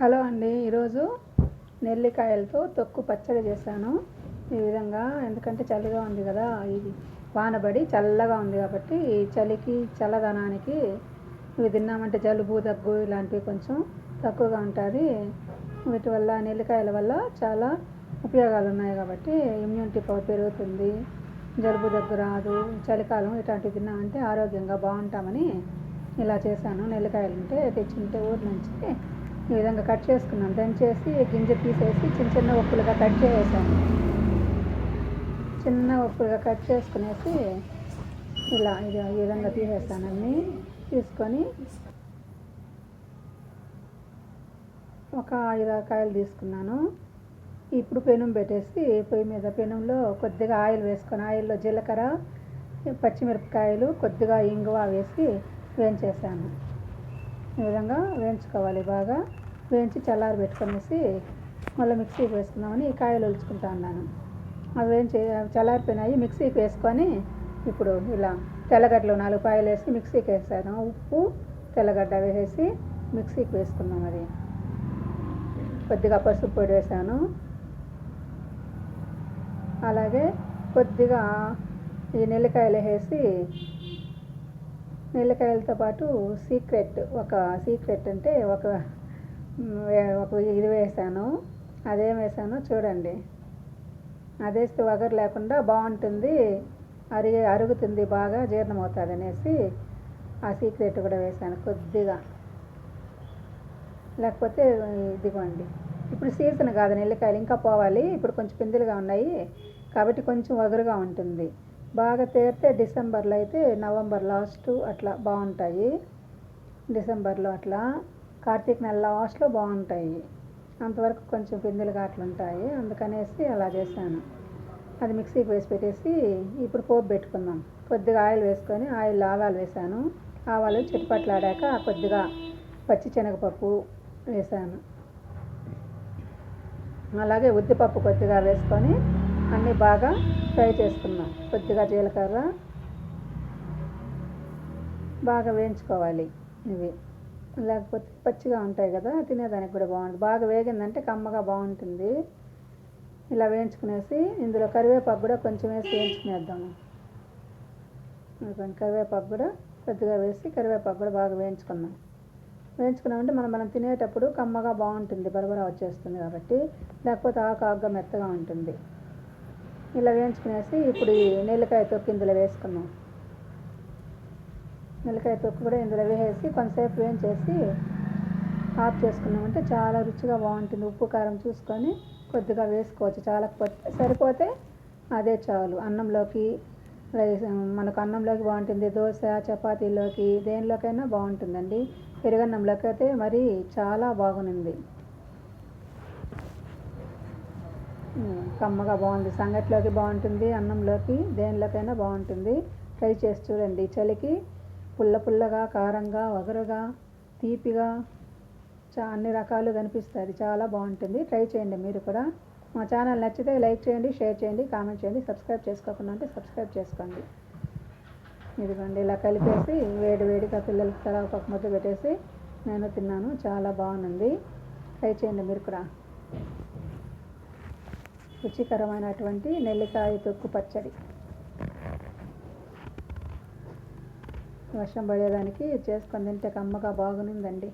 Hello అండి ఈరోజు నెల్లికాయలతో తొక్కు పచ్చడి చేశాను. ఈ విధంగా ఎందుకంటే చలిగా ఉంది కదా ఇది వానబడి చల్లగా ఉంది కాబట్టి ఈ చలికి చల్లదనానికి ఇవి తిన్నామంటే జలుబు దగ్గు ఇలాంటివి కొంచెం తక్కువగా ఉంటుంది. వీటి వల్ల నెల్లికాయల వల్ల చాలా ఉపయోగాలు ఉన్నాయి కాబట్టి ఇమ్యూనిటీ పవర్ పెరుగుతుంది. జలుబు దగ్గు రాదు చలికాలం ఇట్లాంటివి తిన్నామంటే ఆరోగ్యంగా బాగుంటామని ఇలా చేశాను. నెల్లికాయలు ఉంటే తెచ్చుంటే ఊరి నుంచి ఈ విధంగా కట్ చేసుకున్నాను. దంచేసి గింజ తీసేసి చిన్న చిన్న ఉప్పులుగా కట్ చేసేసాను. చిన్న ఉప్పులుగా కట్ చేసుకునేసి ఇలా ఇది ఈ విధంగా తీసేస్తాను అన్నీ తీసుకొని ఒక ఐదు కాయలు తీసుకున్నాను. ఇప్పుడు పెనం పెట్టేసి పొయ్యి మీద పెనంలో కొద్దిగా ఆయిల్ వేసుకొని ఆయిల్లో జీలకర్ర పచ్చిమిరపకాయలు కొద్దిగా ఇంగువ వేసి వేయించేసాను. ఈ విధంగా వేయించుకోవాలి. బాగా వేయించి చల్లారి పెట్టుకునేసి మళ్ళీ మిక్సీకి వేసుకుందామని ఈ కాయలు ఒలుచుకుంటా ఉన్నాను అవి వేయించి చల్లారిపోయినాయి. మిక్సీకి వేసుకొని ఇప్పుడు ఇలా తెల్లగడ్డలు నాలుగు పాయలు వేసి మిక్సీకి వేసాను. ఉప్పు తెల్లగడ్డ వేసేసి మిక్సీకి వేసుకున్నాం అది. కొద్దిగా పసుపు పొడి వేసాను. అలాగే కొద్దిగా ఈ నెల్లికాయలు వేసి నిల్లకాయలతో పాటు సీక్రెట్ ఒక సీక్రెట్ అంటే ఒక ఒక ఇది వేసాను అదేం వేసాను చూడండి. అదేస్తే వగరు లేకుండా బాగుంటుంది అరిగే అరుగుతుంది బాగా జీర్ణం అవుతుంది అనేసి ఆ సీక్రెట్ కూడా వేసాను కొద్దిగా. లేకపోతే ఇదిగోండి. ఇప్పుడు సీజన్ కాదు నెల్లికాయలు ఇంకా పోవాలి ఇప్పుడు కొంచెం పిందులుగా ఉన్నాయి కాబట్టి కొంచెం వగరుగా ఉంటుంది. బాగా తేరితే డిసెంబర్లో అయితే నవంబర్ లాస్ట్ అట్లా బాగుంటాయి. డిసెంబర్లో అట్లా. కార్తీక నెల లాస్ట్లో బాగుంటాయి. అంతవరకు కొంచెం పిందెలుగా అట్లుంటాయి అందుకనేసి అలా చేశాను. అది మిక్సీకి వేసి పెట్టేసి ఇప్పుడు పోపు పెట్టుకుందాం. కొద్దిగా ఆయిల్ వేసుకొని ఆయిల్ ఆవాలు వేసాను ఆవాలు చిట్టుపట్లాడాక కొద్దిగా పచ్చి శనగపప్పు వేసాను అలాగే ఉద్దిపప్పు కొద్దిగా వేసుకొని అన్నీ బాగా ఫ్రై చేసుకున్నాం. కొద్దిగా జీలకర్ర బాగా వేయించుకోవాలి ఇవి. లేకపోతే పచ్చిగా ఉంటాయి కదా తినేదానికి కూడా బాగుంటుంది. బాగా వేగిందంటే కమ్మగా బాగుంటుంది. ఇలా వేయించుకునేసి ఇందులో కరివేపాకు కూడా కొంచెం వేసి వేయించుకునేద్దాము. కరివేపాకు కూడా కొద్దిగా వేసి కరివేపాకు కూడా బాగా వేయించుకున్నాం. వేయించుకున్నామంటే మనం మనం తినేటప్పుడు కమ్మగా బాగుంటుంది బరబరా వచ్చేస్తుంది కాబట్టి. లేకపోతే ఆకు ఆకుగా మెత్తగా ఉంటుంది. ఇలా వేయించుకునేసి ఇప్పుడు ఈ నెల్లికాయ తొక్కు ఇందులో వేసుకున్నాం. నెల్లికాయ తొక్కు కూడా ఇందులో వేసేసి కొంతసేపు వేయించేసి ఆఫ్ చేసుకున్నామంటే చాలా రుచిగా బాగుంటుంది. ఉప్పు కారం చూసుకొని కొద్దిగా వేసుకోవచ్చు. చాలకపోతే సరిపోతే అదే చాలు. అన్నంలోకి రైస్ మనకు అన్నంలోకి బాగుంటుంది. దోశ చపాతీలోకి దేనిలోకైనా బాగుంటుందండి. పెరుగన్నంలోకి అయితే మరి చాలా బాగుంది. కమ్మగా బాగుంది. సంగటిలోకి బాగుంటుంది అన్నంలోకి దేనిలోకైనా బాగుంటుంది. ట్రై చేసి చూడండి. చలికి పుల్ల పుల్లగా కారంగా వగరుగా తీపిగా చా అన్ని రకాలు కనిపిస్తుంది చాలా బాగుంటుంది. ట్రై చేయండి మీరు కూడా. మా ఛానల్ నచ్చితే లైక్ చేయండి షేర్ చేయండి కామెంట్ చేయండి సబ్స్క్రైబ్ చేసుకోకుండా అంటే సబ్స్క్రైబ్ చేసుకోండి. ఇదిగోండి. ఇలా కలిపేసి వేడి వేడిగా పిల్లలకి తల ఒక ముద్ద పెట్టేసి నేను తిన్నాను. చాలా బాగుంది. ట్రై చేయండి మీరు కూడా. రుచికరమైనటువంటి నెల్లికాయ తొక్కు పచ్చడి. వర్షం పడేదానికి చేసుకొని తింటే కమ్మగా బాగునిందండి